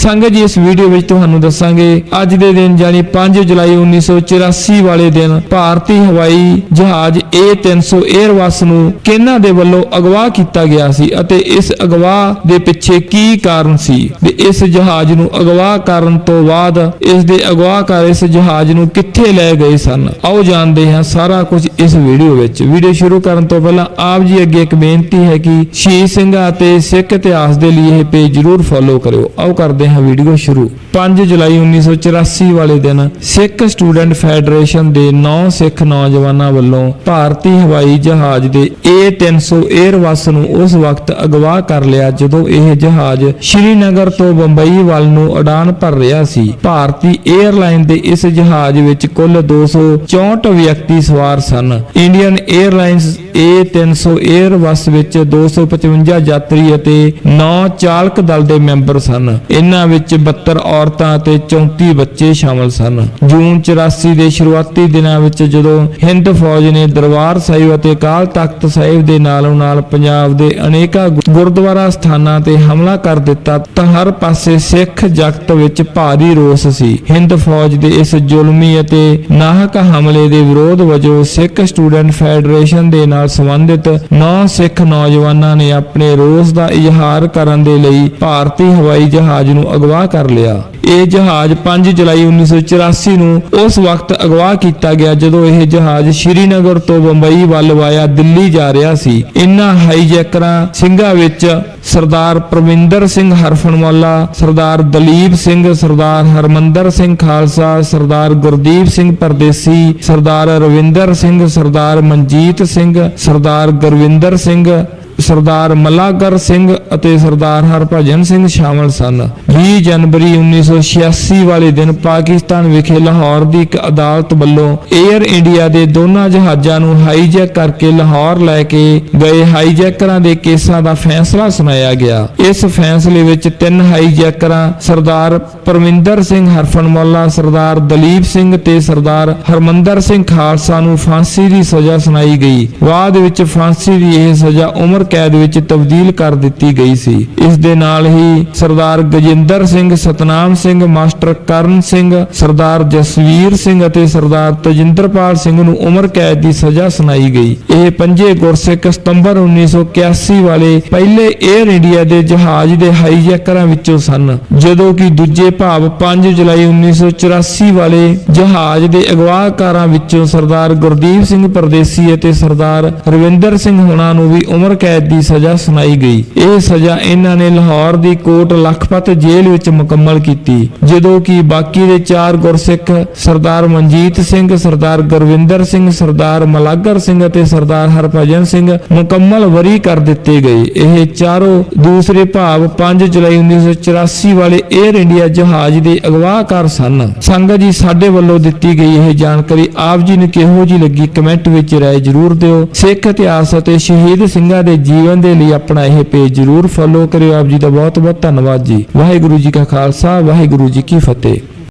ਸੰਗਤ ਜੀ, ਇਸ ਵੀਡੀਓ ਵਿੱਚ ਤੁਹਾਨੂੰ ਦੱਸਾਂਗੇ, ਅੱਜ ਦੇ ਦਿਨ ਯਾਨੀ 5 ਜੁਲਾਈ 1984 ਵਾਲੇ ਦਿਨ ਭਾਰਤੀ ਹਵਾਈ ਜਹਾਜ਼ A300 에ਅਰਬਸ ਨੂੰ ਕਿਹਨਾਂ ਦੇ ਵੱਲੋਂ ਅਗਵਾ ਕੀਤਾ ਗਿਆ ਸੀ ਅਤੇ ਇਸ ਅਗਵਾ ਦੇ ਪਿੱਛੇ ਕੀ ਕਾਰਨ ਸੀ? ਤੇ ਇਸ ਜਹਾਜ਼ ਨੂੰ ਅਗਵਾ ਕਰਨ ਤੋਂ ਬਾਅਦ ਇਸ ਦੇ ਅਗਵਾਕਾਰ ਇਸ ਜਹਾਜ਼ ਨੂੰ ਕਿੱਥੇ ਲੈ ਗਏ ਸਨ? ਆਓ ਜਾਣਦੇ ਹਾਂ ਸਾਰਾ ਕੁਝ ਇਸ ਵੀਡੀਓ ਵਿੱਚ। ਵੀਡੀਓ ਸ਼ੁਰੂ ਕਰਨ ਤੋਂ ਪਹਿਲਾਂ ਆਪ ਜੀ ਅੱਗੇ ਇੱਕ ਬੇਨਤੀ ਹੈ ਕਿ ਸ਼ਹੀਦ ਸਿੰਘਾਂ ਅਤੇ ਸਿੱਖ ਇਤਿਹਾਸ ਦੇ ਲਈ ਇਹ ਪੇਜ ਜਰੂਰ ਫੋਲੋ ਕਰਿਓ। ਆਓ ਕਰਦੇ ਹੈ ਵੀਡੀਓ ਸ਼ੁਰੂ। 5 ਜੁਲਾਈ 1984 ਵਾਲੇ ਦਿਨ ਸਿੱਖ ਸਟੂਡੈਂਟ ਫੈਡਰੇਸ਼ਨ ਦੇ 9 ਸਿੱਖ ਨੌਜਵਾਨਾਂ ਵੱਲੋਂ ਭਾਰਤੀ ਹਵਾਈ ਜਹਾਜ਼ ਦੇ A300 에ਅਰਬਸ ਨੂੰ ਉਸ ਵਕਤ ਅਗਵਾ ਕਰ ਲਿਆ ਜਦੋਂ ਇਹ ਜਹਾਜ਼ ਸ਼੍ਰੀਨਗਰ ਤੋਂ ਬੰਬਈ ਵੱਲ ਨੂੰ ਉਡਾਨ ਭਰ ਰਿਹਾ ਸੀ। ਭਾਰਤੀ 에ਅਰਲਾਈਨ ਦੇ ਇਸ ਜਹਾਜ਼ ਵਿੱਚ ਕੁੱਲ 264 ਵਿਅਕਤੀ ਸਵਾਰ ਸਨ। ਇੰਡੀਅਨ 에ਅਰਲਾਈਨਸ A300 에ਅਰਬਸ ਵਿੱਚ 255 ਯਾਤਰੀ ਅਤੇ 9 ਚਾਲਕ ਦਲ ਦੇ ਮੈਂਬਰ ਸਨ। ਇਨ੍ਹਾਂ ਵਿੱਚ 72 ਔਰਤਾਂ ਅਤੇ 34 ਬੱਚੇ ਸ਼ਾਮਲ ਸਨ। ਜੂਨ 84 ਦੇ ਸ਼ੁਰੂਆਤੀ ਦਿਨਾਂ ਵਿੱਚ ਜਦੋਂ ਹਿੰਦ ਫੌਜ ਨੇ ਦਰਬਾਰ ਸਾਹਿਬ ਅਤੇ ਅਕਾਲ ਤਖਤ ਸਾਹਿਬ ਦੇ ਨਾਲੋਂ ਨਾਲ ਪੰਜਾਬ ਦੇ ਅਨੇਕਾਂ ਗੁਰਦੁਆਰਾ ਸਥਾਨਾਂ ਤੇ ਹਮਲਾ ਕਰ ਦਿੱਤਾ, ਤਾਂ ਹਰ ਪਾਸੇ ਸਿੱਖ ਜਗਤ ਵਿੱਚ ਭਾਰੀ ਰੋਸ ਸੀ। ਹਿੰਦ ਫੌਜ ਦੇ ਇਸ ਜ਼ੁਲਮੀ ਅਤੇ ਨਾਹਕ ਹਮਲੇ ਦੇ ਵਿਰੋਧ ਵਜੋਂ ਸਿੱਖ ਸਟੂਡੈਂਟ ਫੈਡਰੇਸ਼ਨ ਦੇ ਨਾਲ ਸੰਬੰਧਿਤ 9 ਸਿੱਖ ਨੌਜਵਾਨਾਂ ਨੇ ਆਪਣੇ ਰੋਸ ਦਾ ਇਜ਼ਹਾਰ ਕਰਨ ਦੇ ਲਈ ਭਾਰਤੀ ਹਵਾਈ ਜਹਾਜ਼ ਨੂੰ ਅਗਵਾ ਕਰ ਲਿਆ। ਇਹ ਜਹਾਜ਼ 5 ਜੁਲਾਈ 1984 ਨੂੰ ਉਸ ਵਕਤ ਅਗਵਾ ਕੀਤਾ ਗਿਆ ਜਦੋਂ ਇਹ ਜਹਾਜ਼ ਸ਼੍ਰੀਨਗਰ ਤੋਂ ਬੰਬਈ ਵੱਲ ਵਾਇਆ ਦਿੱਲੀ ਜਾ ਰਿਹਾ ਸੀ। ਇਨ੍ਹਾਂ ਹਾਈਜੈਕਰਾਂ ਸਿੰਘਾਂ ਵਿੱਚ ਸਰਦਾਰ ਪ੍ਰਵਿੰਦਰ ਸਿੰਘ ਹਰਫਨਵਾਲਾ, ਸਰਦਾਰ ਦਲੀਪ ਸਿੰਘ, ਸਰਦਾਰ ਹਰਮੰਦਰ ਸਿੰਘ ਖਾਲਸਾ, ਸਰਦਾਰ ਗੁਰਦੀਪ ਸਿੰਘ ਪਰਦੇਸੀ, ਸਰਦਾਰ ਰਵਿੰਦਰ ਸਿੰਘ, ਸਰਦਾਰ ਮਨਜੀਤ ਸਿੰਘ ਸਰਦਾਰ ਗੁਰਵਿੰਦਰ ਸਿੰਘ ਸਰਦਾਰ ਮਲਾਗਰ ਸਿੰਘ ਅਤੇ ਸਰਦਾਰ ਹਰਭਜਨ ਸਿੰਘ ਸ਼ਾਮਲ ਸਨ। 20 ਜਨਵਰੀ 1986 ਵਾਲੇ ਦਿਨ ਪਾਕਿਸਤਾਨ ਵਿਖੇ ਲਾਹੌਰ ਦੀ ਇੱਕ ਅਦਾਲਤ ਵੱਲੋਂ 에ਅਰ ਇੰਡੀਆ ਦੇ ਦੋਨਾਂ ਜਹਾਜ਼ਾਂ ਨੂੰ ਹਾਈਜੈਕ ਕਰਕੇ ਲਾਹੌਰ ਲੈ ਕੇ ਗਏ ਹਾਈਜੈਕਰਾਂ ਦੇ ਕੇਸਾਂ ਦਾ ਫੈਸਲਾ ਸੁਣਾਇਆ ਗਿਆ। ਇਸ ਫੈਸਲੇ ਵਿੱਚ ਤਿੰਨ ਹਾਈਜੈਕਰਾਂ ਸਰਦਾਰ ਪਰਮਿੰਦਰ ਸਿੰਘ ਹਰਫਨਮੌਲਾ ਸਰਦਾਰ ਦਲੀਪ ਸਿੰਘ ਤੇ ਸਰਦਾਰ ਹਰਮੰਦਰ ਸਿੰਘ ਖਾਲਸਾ ਨੂੰ ਫਾਂਸੀ ਦੀ ਸਜ਼ਾ ਸੁਣਾਈ ਗਈ। ਬਾਅਦ ਵਿੱਚ ਫਾਂਸੀ ਦੀ ਇਹ ਸਜ਼ਾ ਉਮਰ ਕੈਦ ਵਿੱਚ ਤਬਦੀਲ ਕਰ ਦਿੱਤੀ ਗਈ ਸੀ। ਇਸ ਦੇ ਨਾਲ ਹੀ ਸਰਦਾਰ ਗਜਿੰਦਰ ਸਿੰਘ, ਸਤਨਾਮ ਸਿੰਘ, ਮਾਸਟਰ ਕਰਨ ਸਿੰਘ, ਸਰਦਾਰ ਜਸਵੀਰ ਸਿੰਘ ਅਤੇ ਸਰਦਾਰ ਤਜਿੰਦਰਪਾਲ ਸਿੰਘ ਨੂੰ ਉਮਰ ਕੈਦ ਦੀ ਸਜ਼ਾ ਸੁਣਾਈ ਗਈ। ਇਹ ਪੰਜੇ ਗੁਰਸਿੱਖ ਸਤੰਬਰ 1981 ਵਾਲੇ ਪਹਿਲੇ 에ਅਰ ਇੰਡੀਆ ਦੇ ਜਹਾਜ਼ ਦੇ ਹਾਈਜੈਕਰਾਂ ਵਿੱਚੋਂ ਸਨ। ਜਦੋਂ ਕਿ ਦੂਜੇ ਭਾਵ 5 ਜੁਲਾਈ 1984 ਵਾਲੇ ਜਹਾਜ਼ ਦੇ ਅਗਵਾਕਾਰਾਂ ਵਿੱਚੋਂ ਸਰਦਾਰ ਗੁਰਦੀਪ ਸਿੰਘ ਪਰਦੇਸੀ ਅਤੇ ਸਰਦਾਰ ਰਵਿੰਦਰ ਸਿੰਘ ਹੋਣਾ ਨੂੰ ਵੀ ਉਮਰ ਕੈਦ ਕੈਦ ਦੀ ਸਜ਼ਾ ਸੁਣਾਈ ਗਈ। ਇਹ ਸਜ਼ਾ ਇਹਨਾਂ ਨੇ ਲਾਹੌਰ ਦੀ ਕੋਟ ਲਖਪਤ ਜੇਲ੍ਹ ਵਿੱਚ ਮੁਕੰਮਲ ਕੀਤੀ, ਜਦੋਂ ਕਿ ਬਾਕੀ ਦੇ ਚਾਰ ਗੁਰਸਿੱਖ ਸਰਦਾਰ ਮਨਜੀਤ ਸਿੰਘ, ਸਰਦਾਰ ਗੁਰਵਿੰਦਰ ਸਿੰਘ, ਸਰਦਾਰ ਮਲਾਗਰ ਸਿੰਘ ਅਤੇ ਸਰਦਾਰ ਹਰਭਜਨ ਸਿੰਘ ਮੁਕੰਮਲ ਵਰੀ ਕਰ ਦਿੱਤੇ ਗਏ। ਇਹ ਚਾਰੋਂ ਦੂਸਰੇ ਭਾਵ 5 ਜੁਲਾਈ 1984 ਵਾਲੇ 에ਅਰ ਇੰਡੀਆ ਜਹਾਜ਼ ਦੇ ਅਗਵਾਕਾਰ ਸਨ। ਸੰਗਤ ਜੀ, ਸਾਡੇ ਵੱਲੋਂ ਦਿੱਤੀ ਗਈ ਇਹ ਜਾਣਕਾਰੀ ਆਪ ਜੀ ਨੂੰ ਕਿਹੋ ਜੀ ਲੱਗੀ ਕਮੈਂਟ ਵਿੱਚ ਰਾਏ ਜਰੂਰ ਦਿਓ। ਸਿੱਖ ਇਤਿਹਾਸ ਅਤੇ ਸ਼ਹੀਦ ਸਿੰਘਾਂ ਦੇ ਜੀਵਨ ਦੇ ਲਈ ਆਪਣਾ ਇਹ ਪੇਜ ਜਰੂਰ ਫੋਲੋ ਕਰਿਓ। ਆਪ ਜੀ ਦਾ ਬਹੁਤ ਬਹੁਤ ਧੰਨਵਾਦ ਜੀ। ਵਾਹਿਗੁਰੂ ਜੀ ਕਾ ਖਾਲਸਾ, ਵਾਹਿਗੁਰੂ ਜੀ ਕੀ ਫਤਿਹ।